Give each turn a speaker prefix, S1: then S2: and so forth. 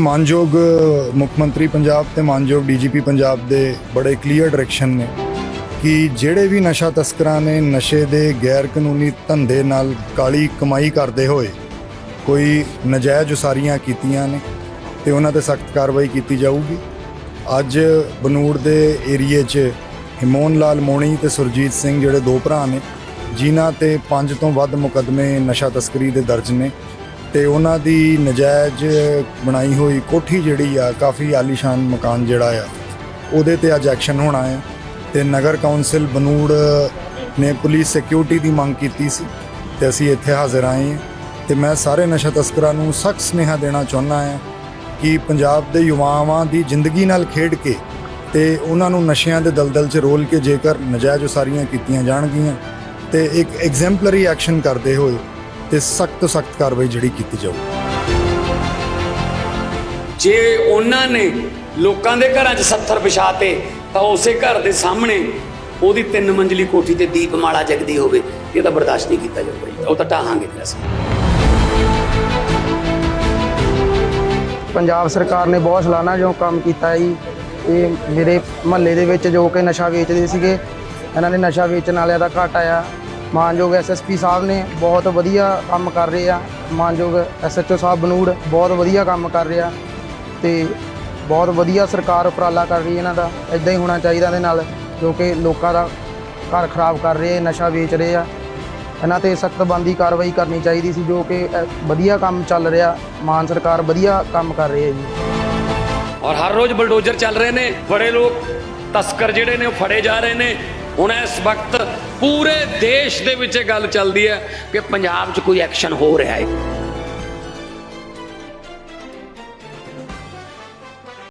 S1: ਮਾਨਯੋਗ ਮੁੱਖ ਮੰਤਰੀ ਪੰਜਾਬ ਤੇ ਮਾਨਯੋਗ ਡੀਜੀਪੀ ਪੰਜਾਬ ਦੇ ਬੜੇ ਕਲੀਅਰ ਡਾਇਰੈਕਸ਼ਨ ਨੇ ਕਿ ਜਿਹੜੇ ਵੀ ਨਸ਼ਾ ਤਸਕਰਾਂ ਨੇ ਨਸ਼ੇ ਦੇ ਗੈਰ ਕਾਨੂੰਨੀ ਧੰਦੇ ਨਾਲ ਕਾਲੀ ਕਮਾਈ ਕਰਦੇ ਹੋਏ ਕੋਈ ਨਜਾਇਜ਼ ਉਸਾਰੀਆਂ ਕੀਤੀਆਂ ਨੇ ਤੇ ਉਹਨਾਂ ਤੇ ਸਖਤ ਕਾਰਵਾਈ ਕੀਤੀ ਜਾਊਗੀ। ਅੱਜ ਬਨੂੜ ਦੇ ਏਰੀਏ 'ਚ ਹਿਮੋਨ ਲਾਲ ਮੋਣੀ ਤੇ ਸੁਰਜੀਤ ਸਿੰਘ ਜਿਹੜੇ ਦੋ ਭਰਾ ਨੇ, ਜਿਨ੍ਹਾਂ ਤੇ ਪੰਜ ਤੋਂ ਵੱਧ ਮੁਕੱਦਮੇ ਨਸ਼ਾ ਤਸਕਰੀ ਦੇ ਦਰਜ ਨੇ ਤੇ ਉਹਨਾਂ ਦੀ ਨਜਾਇਜ਼ ਬਣਾਈ ਹੋਈ ਕੋਠੀ ਜਿਹੜੀ ਆ, ਕਾਫੀ ਆਲੀਸ਼ਾਨ ਮਕਾਨ ਜਿਹੜਾ ਆ, ਉਹਦੇ ਤੇ ਅੱਜ ਐਕਸ਼ਨ ਹੋਣਾ ਹੈ ਤੇ ਨਗਰ ਕੌਂਸਲ ਬਨੂੜ ਨੇ ਪੁਲਿਸ ਸਿਕਿਉਰਿਟੀ ਦੀ ਮੰਗ ਕੀਤੀ ਸੀ ਤੇ ਅਸੀਂ ਇੱਥੇ ਹਾਜ਼ਰ ਆਏ ਹਾਂ ਤੇ ਮੈਂ ਸਾਰੇ ਨਸ਼ਾ ਤਸਕਰਾਂ ਨੂੰ ਸਖਤ ਸੁਨੇਹਾ ਦੇਣਾ ਚਾਹੁੰਦਾ ਹਾਂ ਕਿ ਪੰਜਾਬ ਦੇ ਯੁਵਾਵਾਂ ਦੀ ਜ਼ਿੰਦਗੀ ਨਾਲ ਖੇਡ ਕੇ ਤੇ ਉਹਨਾਂ ਨੂੰ ਨਸ਼ਿਆਂ ਦੇ ਦਲਦਲ 'ਚ ਰੋਲ ਕੇ ਜੇਕਰ ਨਜਾਇਜ਼ ਉਸਾਰੀਆਂ ਕੀਤੀਆਂ ਜਾਣਗੀਆਂ ਤੇ ਇੱਕ ਐਗਜ਼ੈਂਪਲਰੀ ਐਕਸ਼ਨ ਕਰਦੇ ਹੋਏ ਤੇ ਸਖਤ ਤੋਂ ਸਖਤ ਕਾਰਵਾਈ ਜਿਹੜੀ ਕੀਤੀ ਜਾਊ
S2: ਜੇ ਉਹਨਾਂ ਨੇ ਲੋਕਾਂ ਦੇ ਘਰਾਂ 'ਚ 70 ਵਿਛਾਤੇ ਤਾਂ ਉਸੇ ਘਰ ਦੇ ਸਾਹਮਣੇ ਉਹਦੀ ਤਿੰਨ ਮੰਜ਼ਲੀ ਕੋਠੀ ਤੇ ਦੀਪਮਾਲਾ ਜਗਦੀ ਹੋਵੇ ਇਹ ਤਾਂ ਬਰਦਾਸ਼ਤ ਨਹੀਂ ਕੀਤਾ ਜਾਊਗਾ। ਉਹ ਤਾਂ ਢਾਹਾਂਗੇ ਫਿਰ ਅਸੀਂ
S3: ਪੰਜਾਬ ਸਰਕਾਰ ਨੇ ਬਹੁਤ ਸਲਾਨਾ ਜੋ ਕੰਮ ਕੀਤਾ ਹੈ ਜੀ ਇਹ ਮੇਰੇ ਮਹੱਲੇ ਦੇ ਵਿੱਚ ਜੋ ਕਿ ਨਸ਼ਾ ਵੇਚਦੇ ਸੀਗੇ, ਇਹਨਾਂ ਨੇ ਨਸ਼ਾ ਵੇਚਣ ਵਾਲਿਆਂ ਦਾ ਘਾਟ ਆਇਆ। ਮਾਨਯੋਗ ਐਸਐਸਪੀ ਸਾਹਿਬ ਨੇ ਬਹੁਤ ਵਧੀਆ ਕੰਮ ਕਰ ਰਹੇ ਆ। ਮਾਨਯੋਗ ਐਸਐਚਓ ਸਾਹਿਬ ਬਨੂੜ ਬਹੁਤ ਵਧੀਆ ਕੰਮ ਕਰ ਰਿਹਾ ਤੇ ਬਹੁਤ ਵਧੀਆ ਸਰਕਾਰ ਉਪਰਾਲਾ ਕਰ ਰਹੀ ਹੈ ਇਹਨਾਂ ਦਾ। ਇਦਾਂ ਹੀ ਹੋਣਾ ਚਾਹੀਦਾ ਇਹਦੇ ਨਾਲ, ਜੋ ਕਿ ਲੋਕਾਂ ਦਾ ਘਰ ਖਰਾਬ ਕਰ ਰਹੇ, ਨਸ਼ਾ ਵੇਚ ਰਹੇ ਆ। ਇਹਨਾਂ ਤੇ ਸਖਤ ਬੰਦੀ ਕਾਰਵਾਈ ਕਰਨੀ ਚਾਹੀਦੀ ਸੀ, ਜੋ ਕਿ ਵਧੀਆ ਕੰਮ ਚੱਲ ਰਿਹਾ। ਮਾਨ ਸਰਕਾਰ ਵਧੀਆ ਕੰਮ ਕਰ ਰਹੀ ਹੈ ਜੀ।
S2: ਔਰ ਹਰ ਰੋਜ਼ ਬਲਡੋਜ਼ਰ ਚੱਲ ਰਹੇ ਨੇ, ਬੜੇ ਲੋਕ ਤਸਕਰ ਜਿਹੜੇ ਨੇ ਉਹ ਫੜੇ ਜਾ ਰਹੇ ਨੇ। ਹੁਣ ਇਸ ਵਕਤ ਪੂਰੇ ਦੇਸ਼ ਦੇ ਵਿੱਚ ਇਹ ਗੱਲ ਚੱਲਦੀ ਹੈ ਕਿ ਪੰਜਾਬ 'ਚ ਕੋਈ ਐਕਸ਼ਨ ਹੋ ਰਿਹਾ ਹੈ।